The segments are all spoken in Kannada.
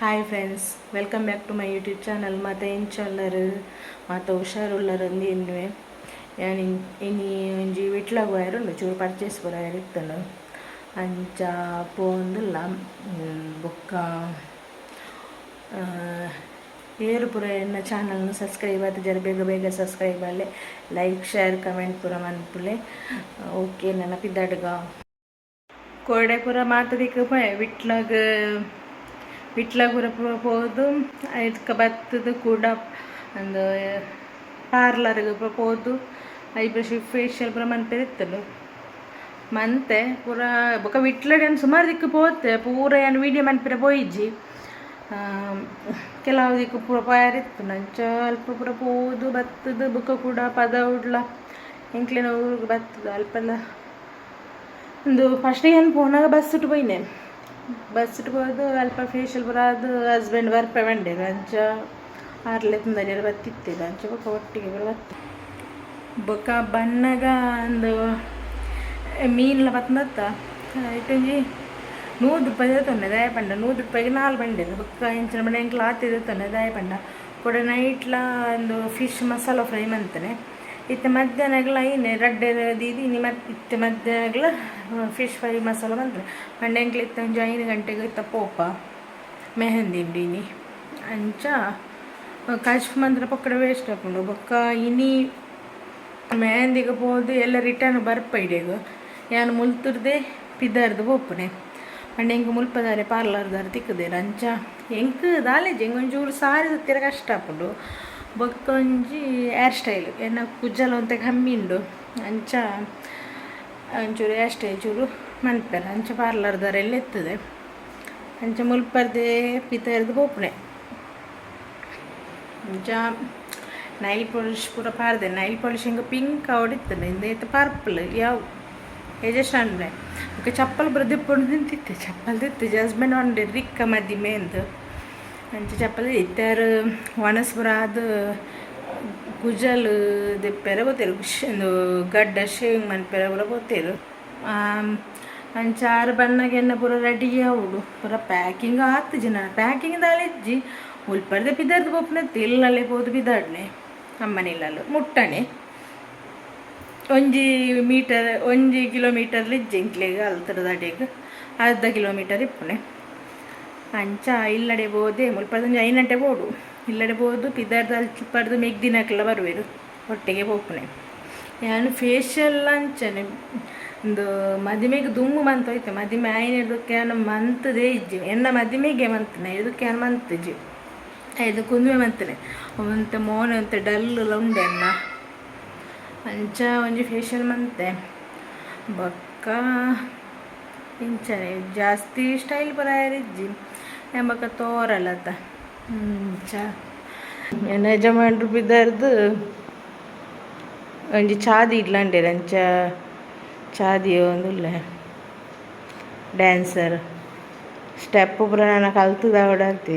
hi friends welcome back to my YouTube channel ಮತ್ತು ಎಂಚಲ್ಲರು ಮತ್ತು ಹುಷಾರುಳ್ಳರಂದು ಇನ್ನುವೆ ഞാൻ ഇനി ಒಂಜಿ ವಿಟ್ಲಾಗ್ പോയാറുണ്ട് ಚೂರು ಪರ್ಚೇಸ್ ಪೋಯಾರಿತ್ತನು ಅಂಚ ಪೋಂದಿಲ್ಲ ಬೊಕ್ಕ ಏರು ಪುರ ಎನ್ನ ಚಾನಲ್ನ ಸಬ್ಸ್ಕ್ರೈಬ್ ಆಯ್ತು ಜರ ಬೇಗ ಬೇಗ ಸಬ್ಸ್ಕ್ರೈಬ್ ಅಲ್ಲೇ ಲೈಕ್ ಶೇರ್ ಕಮೆಂಟ್ ಪುರ ಮನ್ಪುಲೆ ಓಕೆ ನೆನಪಿದ್ದಾಡ್ಗ ಕೋಡೆ ಪುರ ಮಾತದಿಕ್ಕೆ ಪೋಯ ವಿಟ್ಲಾಗ ವಿಟ್ಲಾಗುರ ಪೋದು ಇದಕ್ಕೆ ಬತ್ತದ ಕೂಡ ಒಂದು ಪಾರ್ಲರ್ಗೆ ಪೋದು ಐಬ್ರೋ ಫೇಶಿಯಲ್ ಪೂರ ಮನ್ಪೆದಿತ್ತಲು ಮಂತೆ ಪೂರ ಬೊಕ ವಿಟ್ಲಡೆ ಸುಮಾರು ದಿಕ್ಕು ಪೋತೆ ಪೂರ ಏನು ವೀಡಿಯೋ ಮನ್ಪಿರ ಪೋಯಿಜ್ಜಿ. ಕೆಲವು ದಿಕ್ಕು ಪೂರ ಪಾರಿತ್ತು, ನಂಚ ಅಲ್ಪ ಪೂರ ಪೋದು, ಬತ್ತದ ಬುಕ್ಕ ಕೂಡ ಪದ ಉಡ್ಲ. ಎಂಕ್ಲಿನ ಊರಿಗೆ ಬತ್ತದ ಅಲ್ಪಲ್ಲ ಒಂದು ಫಸ್ಟಿಗೆ ಏನು ಫೋನಾಗ ಬಸ್ ಇಟ್ಟು ಪೋಯ್ನೆ. ಬಸ್ ಬರೋದು ಹೋದು ಅಲ್ಪ ಫೇಶಿಯಲ್ ಪೂರ ಅದು ಹಸ್ಬೆಂಡ್ ಬರ್ಪೆ ಬಂಡೆ ಅಂಚ ಆರ್ಲೆ ತುಂದನೆಲ್ಲ ಬತ್ತಿತ್ತೆ ಅಂಚ ಬೊಕ್ಕ ಒಟ್ಟಿಗೆ ಬತ್ತ ಬೊಕ್ಕ ಬಣ್ಣಗ ಒಂದು ಮೀನ್ಲ ಬತ್ತಂದತ್ತ ಇಟ್ಟೊಂಜಿ ನೂರು ರೂಪಾಯಿ ತೊಂದೆ ದಯ ಪಂಡ. ನೂರು ರೂಪಾಯಿಗೆ ನಾಲ್ಕು ಬಂಡೆ ಬೊಕ್ಕ ಇಂಚಿನ ಬಂಡೆ ಎಂಕ್ಲ ಆತಿದ್ದು ತೊಂದೆ ದಯ ಪಂಡ. ಕೂಡ ನೈಟ್ಲ ಒಂದು ಫಿಶ್ ಮಸಾಲ ಫ್ರೈ ಮಂತನೆ ಇತ್ತ ಮಧ್ಯಾಹ್ನಗಳ ಐನೆ ರಡ್ಡೆ ದೀದಿ ಮತ್ತೆ ಇತ್ತ ಮಧ್ಯಾಹ್ನಗಳ ಫಿಶ್ ಫ್ರೈ ಮಸಾಲ ಬಂದ್ರೆ ಇತ್ತ ಒಂಜಿ ಐದು ಗಂಟೆಗೆ ಇತ್ತ ಪೋಪ, ಮೆಹಂದಿ ಇಂಡಿನಿ ಅಂಚ ಕಾಶ್ ಮಂದ್ರ ಪಕ್ಕಡ ವೇಸ್ಟ್ ಹಾಕೊಂಡು ಬೊಕ್ಕ ಇನಿ ಮೆಹಂದಿಗೆ ಹೋದು ಎಲ್ಲ ರಿಟರ್ನ್ ಬರ್ಪೈಡೆಗ ಯಾನು ಮುಲ್ತುರ್ದೆ ಪಿದರ್ದು ಒಪ್ಪನೆ ಪಂಡ ಹಿಂಗೆ ಮುಲ್ಪದಾರೆ ಪಾರ್ಲರ್ದಾರ ತಿಕ್ಕದೇರ ಅಂಚ. ಹೆಂಗೆ ದಾಲೇಜ್ ಹೆಂಗೆ ಒಂಚೂರು ಸಾರಿ ಸುತ್ತಿರ ಕಷ್ಟ ಆಪುಂಡು ಬೊಕ್ಕ ಒಂಜಿ ಹೇರ್ ಸ್ಟೈಲ್ ಎನ್ನ ಕುಜ್ಜಲ ಒಂತೆ ಕಮ್ಮಿ ಉಂಡು. ಅಂಚ ಒಂಚೂರು ಹೇರ್ ಸ್ಟೈಲ್ ಚೂರು ಮನ್ಪೆರ ಅಂಚ ಪಾರ್ಲರ್ದವರೆಲ್ಲ ಎತ್ತದೆ ಅಂಚ ಮುಲ್ಪರ್ದೆ ಪಿತರ್ದು ಪೋಪುನೆ ಅಂಚ ನೈಲ್ ಪಾಲಿಶ್ ಪೂರ ಪಾರ್ದೆ ನೈಲ್ ಪಾಲಿಶ್ ಹಿಂಗೆ ಪಿಂಕ್ ಇಂದ ಇಂದೈತೆ ಪರ್ಪಲ್ ಯಾವ ಯಜಸ್ಟಾಂಡ್ರೆ ಈಗ ಚಪ್ಪಲ್ ಬರೆದಿಪ್ಪು ನಿಂತಿತ್ತೆ, ಚಪ್ಪಲ್ ತಿತ್ತೆ ಜಸ್ಬೆಂಡ್ ಒಂದು ರಿಕ್ಕ ಅಂತ ಅಂಚ ಚಪ್ಪಲಿ ಇತ್ತಾರು ಒಣಸ್ಪುರ ಅದು ಗುಜಲ್ ದಿಪ್ಪೆರ ಬೋತೇರು ಒಂದು ಗಡ್ಡ ಶೇವಿಂಗ್ ಮನ್ಪೆರ ಪೂರ ಬೋತೇರು ಅಂಚ ಆರು ಬಣ್ಣಗೆನ್ನ ಪೂರ ರೆಡಿ ಆವುಡು, ಪೂರ ಪ್ಯಾಕಿಂಗ್ ಆತು ಜನ. ಪ್ಯಾಕಿಂಗ್ ದಾಳಿಜ್ಜಿ ಉಲ್ಪರ್ದೆ ಬಿದ್ದಾರ್ದು ಪೋಪನತ್ತೆ ಇಲ್ಲಲ್ಲೇ ಹೋದು ಬಿದ್ದಾಡ್ನೆ ಅಮ್ಮನಿಲ್ಲಲು ಮುಟ್ಟಣೆ ಒಂಜಿ ಮೀಟರ್, ಒಂಜಿ ಕಿಲೋಮೀಟರ್ ಜಿಂಕ್ಲೆಗೆ ಅಲ್ತರದ ಅಡೆಗ್ ಅರ್ಧ ಕಿಲೋಮೀಟರ್ ಇಪ್ಪುನೆ. ಅಂಚ ಇಲ್ಲಡೆ ಬೋದೆ ಮುಲ್ಪದೊಂಜಿ ಐನಂಟೆ ಬೋಡು. ಇಲ್ಲಡೆ ಬೋದು ಮೇಗ್ ಅಲ್ಪಡ್ದು ಮೆಗ್ದಿನಕ್ಕೆಲ್ಲ ಬರುವೆರು. ಒಟ್ಟಿಗೆ ಪೋಪುನೆ ನಾನು ಫೇಶಿಯಲ್ ಅಂಚನೆ, ಒಂದು ಮದಿಮೆಗೆ ದುಮ್ಮು ಮಂತ್ ಹೋಯ್ತು. ಮದಿಮೆ ಆಯ್ನದಕ್ಕೆ ಮಂತದೇ ಇಜ್ಜಿ ಎನ್ನ ಮದಿಮೆಗೆ ಮಂತನೆ ಇದಕ್ಕೆ ಮಂತಿಜ್ಜಿ ಇದು ಕುಂದುವೆ ಮಂತನೆ. ಒಂತ ಮೋನೆ ಅಂತ ಡಲ್ ಉಂಡೆ ಅನ್ನ ಅಂಚ ಒಂಜಿ ಫೇಶಿಯಲ್ ಮಂತೆ. ಬಕ್ಕ ಇಂಚನೆ ಜಾಸ್ತಿ ಸ್ಟೈಲ್ ಬರಾಯರಿಜ್ಜಿ ಎಂಬಕ್ಕ ತೋರಲ್ಲತ್ತ ಇಂಚ ಯಜಮಾನ್ರು ಬಿದ್ದಾರ್ದು ಒಂಜಿ ಚಾದಿ ಇಡ್ಲಂಡೇರು ಅಂಚ ಚಾದಿ ಒಂದುಲ್ಲೆ ಡ್ಯಾನ್ಸರ್ ಸ್ಟೆಪ್ ಪೂರ ನಾನು ಕಲ್ತದ ಓಡಾಡ್ತಿ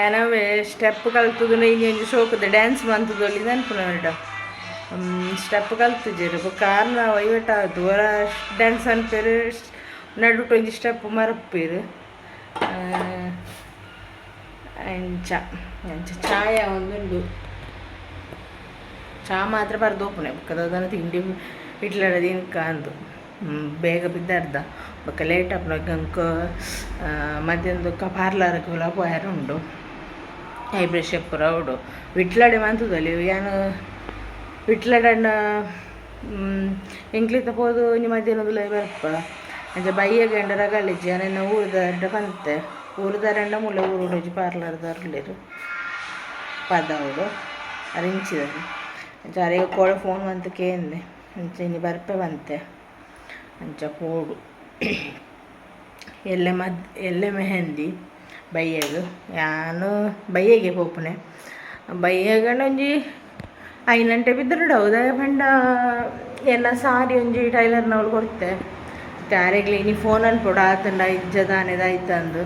ಏನವೇ ಸ್ಟೆಪ್ ಕಲ್ತದ ಈಗ ಶೋಕದ ಡ್ಯಾನ್ಸ್ ಮಂತದೊಳ್ಳಿ ನೆನ್ಪುನ ಸ್ಟೆಪ್ ಕಲ್ತಿದ್ದೀರಿ ಕಾರಣ ವೈವಟ ದೂರ ಡ್ಯಾನ್ಸ್ ಅನ್ಪೇರು ನಡುಟು ಒಂಜಿ ಸ್ಟೆಪ್ ಮರಪ್ಪೇರು ಅಂಚ ಅಂಚ ಚಾಯ ಒಂದುಂಡು ಚಾ ಮಾತ್ರ ಬರ್ದೋಪುನೆ ಬೊಕ್ಕದ ಅದನ್ನು ತಿಂಡಿ ಇಟ್ಲಡದು ಇನ್ಕ ಅಂದು ಬೇಗ ಬಿದ್ದಾರ್ದ ಬೊಕ್ಕ ಲೇಟ್ ಆಪುನ ಗಂಕ ಮಧ್ಯಾಹ್ನದಕ್ಕ ಪಾರ್ಲರ್ಗೆಲ್ಲ ಪೋಯಾರು ಉಂಡು ಐಬ್ರೋ ಶೇಪ್ ಪೂರ ಉಡು ವಿಟ್ಲಡೆ ಮಂತದಲ್ಲಿ ಏನು ವಿಟ್ಲಡನ್ನ ಎಂಕ್ಲಿತ ಪೋದು ಒಂಜಿ ಮಧ್ಯಾಹ್ನದ ಬರಪ್ಪ ಅಂಚ ಬೈಯ ಗಂಡ ರಗಳಿಜ್ಜಿ ನನ್ನ ಊರದ ಅಡ್ಡ ಬಂತೆ ಊರದಾರಂಡ ಮುಲ್ಲ ಊರುಡೋಜಿ ಪಾರ್ಲರ್ದಾರ್ಲಿರು ಪದ ಅವಳು ಅರಿಂಚಿದಾರೆ ಅಂಚ ಅರೆಗೆ ಕೋಳ ಫೋನ್ ಬಂತು ಕೇಂದೆ ಅಂಚ ಇನ್ನು ಬರ್ಪೆ ಬಂತೆ. ಅಂಚ ಕೋಡು. ಎಲ್ಲೆ ಮದ್ ಎಲ್ಲೆ ಮೆಹಂದಿ ಬೈಯಗು ಯಾನು ಬೈಯಗೆ ಹೋಪನೆ ಬೈಯಗಣ್ಣಿ ಐನಂಟೆ ಬಿದ್ದರು ಹೌದಾ ಪಂಡ ಎನ್ನ ಸಾರಿ ಒಂಜಿ ಟೈಲರ್ನವಳು ಕೊಡ್ತೆ. ಯಾರೆಗ್ಲಿ ನೀ ಫೋನಲ್ಲಿ ಪೊಡ ಆತಂಡ ಇಜ್ಜದಾನೆದಾಯ್ತಂದು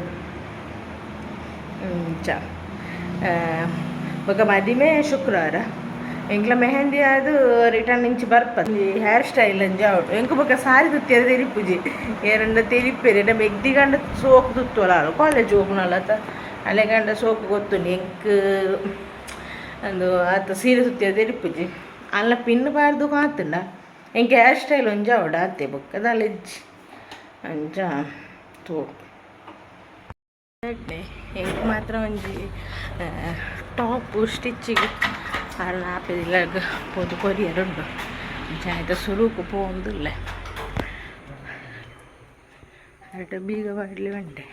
ಚ ಬೊಕ ಮದಿಮೆ ಶುಕ್ರವಾರ. ಎಂಕ್ಲ ಮೆಹಂದಿ ಅದು ರಿಟರ್ನ್ ಇಂಚಿ ಬರ್ಪದ. ಹೇರ್ ಸ್ಟೈಲ್ ಅಂಜಿ ಅವಡು ಎಂಕು ಬೊಕ ಸಾರಿ ತುತ್ತಿಯರ ತೆರಿಪುಜಿ ಏರಂಡ ತೆರಿಪೆರಿ ನಮ್ಮ ಎಗ್ದಿಗಂಡ ಸೋಕು ತುತ್ತುವಲ ಕಾಲೇಜ್ ಹೋಗುನಲ್ಲ ಅಲೆಗಂಡ ಸೋಕು ಗೊತ್ತುಂಡು. ಎಂಕ್ ಅಂದು ಆತ ಸೀರೆ ತುತ್ತಿಯರ ತೆರಿಪುಜಿ ಅಲ್ಲ ಪಿನ್ ಬಾರ್ದು ಕಾತುಂಡ ಎಂಕ್ ಹೇರ್ ಸ್ಟೈಲ್ ಒಂಜಿ ಅವಡ ಆತೆ ಬೊಕ್ಕದ ದಾಲೆಜ್ಜಿ ಅಂಚ ತೋ ಎಂಕ್ ಮಾತ್ರ ಒಂಜಿ ಟಾಪ್ ಸ್ಟಿಚ್ಚಿಗೆ ಅಲ್ಲ ಆಪೆದಿಲ್ಲ ಪೊದು ಕೊರಿಯರ್ ಉಂಡು ಜಾಯ್ದ ಸುರುಕು ಪೋಂದುಲ್ಲ ಅರಟ ಬೀಗ ಬಾಡ್ಲಿ ಬಂಡೆ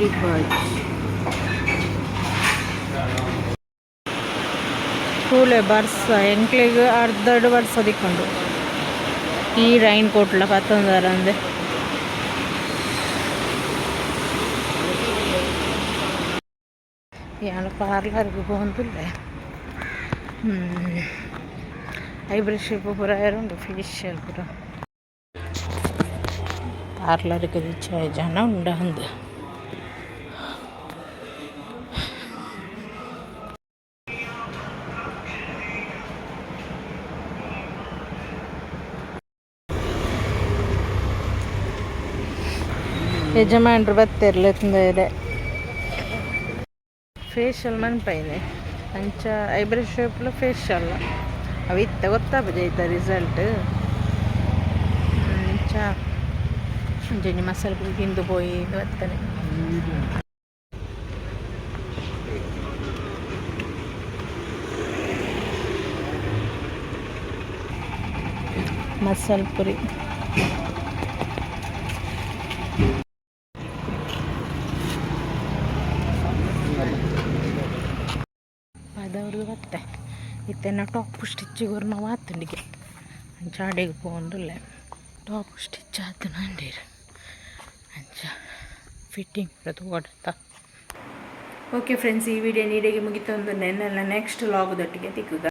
ಪೂರಿ ಬಾಜ್ ಕೂಲೆ ಬರ್ಸ ಎಂಕ್ಲಿಗೆ ಅರ್ಧಡ್ ಬರ್ಸ ದಿಕ್ಕೊಂಡು ಈ ರೈನ್ ಕೋಟ್ಲ ಪತ್ತೊಂದರ ಅಂದೆ ಯಾನ ಪಾರ್ಲರ್ಗೆ ಹೋಗುದಿಲ್ಲ ಐಬ್ರೋ ಶೇಪ್ ಪೂರ ಉಂಟು ಫೇಶಿಯಲ್ ಪೂರ ಪಾರ್ಲರ್ಗೆ ಜನ ಉಂಡ ಅಂದು ಯಜಮಾನ್ರು ಬತ್ತಿರ್ಲೆತ್ತಂದರೆ ಫೇಶಿಯಲ್ ಮನ್ಪೈನೆ ಅಂಚ ಐಬ್ರೋ ಶೇಪ್ಲ ಫೇಶಿಯಲ್ ಅವು ಇತ್ತ ಗೊತ್ತಾಪಜ ಇತ್ತ ರಿಸಲ್ಟ್ ಅಂಚ ಅಂಚನೆ ಮಸಾಲೆ ಪುಡಿ ತಿಂದು ಪೋಯಿ ಬತ್ತನೆ ಮಸಾಲೆ ಪುರಿ ಇತ್ತೆನ ಟಾಪ್ ಸ್ಟಿಚ್ಚಿಗೆ ನಾವು ಆತಂಡಿಗೆ ಜಾಡಿಗೆ ಪೋಂಡುಲ್ಲೆ ಟಾಪ್ ಸ್ಟಿಚ್ ಆತು ನಂಡೀರು ಅಂಚ ಫಿಟ್ಟಿಂಗ್ ಅದು ಓಡತ್ತ ಓಕೆ ಫ್ರೆಂಡ್ಸ್ ಈ ವಿಡಿಯೋ ನೀಡಿಗೆ ಮುಗಿತು ಒಂದು ನೆನ್ನೆಲ್ಲ ನೆಕ್ಸ್ಟ್ ಲಾಗ್ದೊಟ್ಟಿಗೆ ತಿಕ್ಕುಗ